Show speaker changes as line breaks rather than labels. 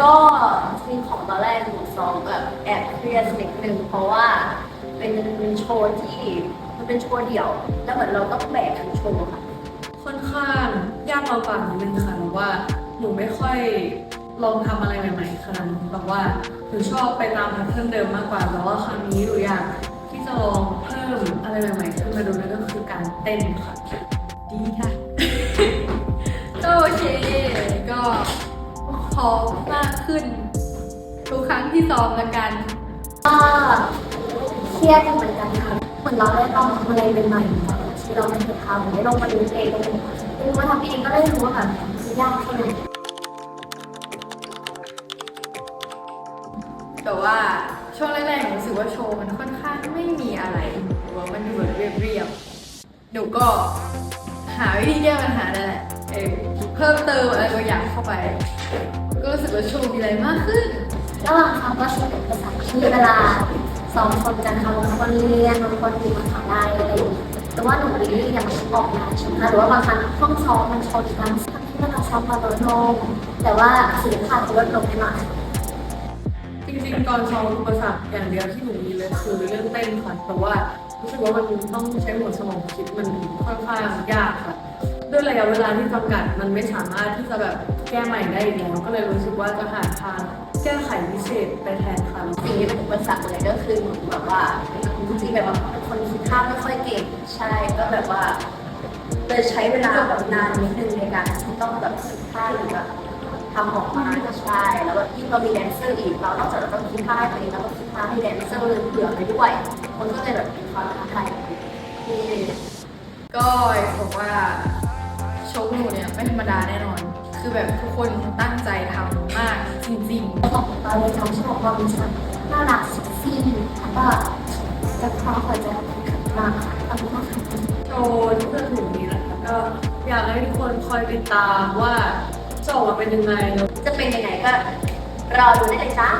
ก็จริงของตอนแรกหนูซ้อมแบบแอบเครียดนิดนึงเพราะว่าเป็นเป็นโชว์ที่มันเป็นโชว์เดี่ยว แล้วเหมือนเราต้องแบกทั้งโชว์ค่ะ
ค่อนข้างยากลำบากนิดนึงค่ะแบบว่าหนูไม่ค่อยลองทำอะไรใหม่ๆขนาดนั้นแบบว่าหนูชอบไปตามแพทเทิร์นเดิมมากกว่าแต่ว่าครั้งนี้หนูอยากที่จะลองเพิ่มอะไรใหม่ๆขึ้นมาดูนั่นก็คือการเต้นค่ะ
อมมากขึ้น ทุกครั้งที่ซ้อมละกัน
ก็เครียดเหมือนกันค่ะเหมือนเราได้ลองทำอะไรใหม่ๆที่เราไม่เคยทำได้ลองมาดูเองได้มาทำเองก็ได้รู้ว่าแบบมันยากแค่ไหน
แต่ว่าช่วงแรกๆหนูรู้สึกว่าโชว์มันค่อนข้างไม่มีอะไรหรือว่ามันดูแบบเรียบๆหนูก็หาวิธีแก้ปัญหานั่นแหละ เออเพิ่มเติมอะไรบางอย่างเข้าไป ก็รู้สึกว่าโชว์มีอะไรมากขึ้น
ระหว่างทำก็ช่วยเป็นภาษาที่เวลาสองคนกันค่ะบางคนเรียนบางคนมีมาทำได้อะไรอย่างเงี้ยแต่ว่าหนูนี่ยังไม่ออกงานใช่ไหมคะหรือว่าบางครั้งห้องซ้อมมันชนกันทั้งที่เวลาซ้อมมาลดลงแต่ว่าศิลปะจะลดลงไม่มาก
จริงๆตอนซ้อมอุปสรรคอย่างเดียวที่หนูมีเลยคือเรื่องเต้นค่ะแต่ว่ารู้สึกว่ามันต้องใช้หัวสมองคิดมันค่อนข้างยากค่ะ ด้วยระยะเวลาที่จำกัดมันไม่สามารถที่จะแบบแก้ใหม่ได้อีกแล้วก็เลยรู้สึกว่าจะหาทางแก้ไขพิเศษไปแทนค่ะ
สิ่งที่เป็นอุปสรรคเลยก็คือเหมือนแบบว่าจริงๆแบบว่าเป็นคนคิดภาพไม่ค่อยเก่งใช่ก็แบบว่าเลยใช้เวลาแบบนานนิดนึงในการที่ต้องแบบคิดภาพหรือแบบทำออกมาใช่แล้วแบบยิ่งเรามีแดนเซอร์อีกเรานอกจากเราต้องคิดภาพเองเราต้องคิดภาพให้แดนเซอร์เผื่อไปด้วยมันก็เลยแบบเป็นความท้าทายที่
ก็บอกว่า โชว์หนูเนี่ยไม่ธรรมดาแน่นอน คือแบบทุกคนตั้งใจทำมากจริง
ของตอนในจำชั่วโมงความรู้สึกน่ารักเซ็กซี่แล้วก็จะเพราะหัวใจมากขอบคุณมากค่ะ
โชว์ที่จะถึงนี้นะคะก็อยากให้ทุกคนคอยติดตามว่าจะออกมาเป็นยังไงแล้ว
จะเป็นยังไงก็รอดูได้เลยจ้า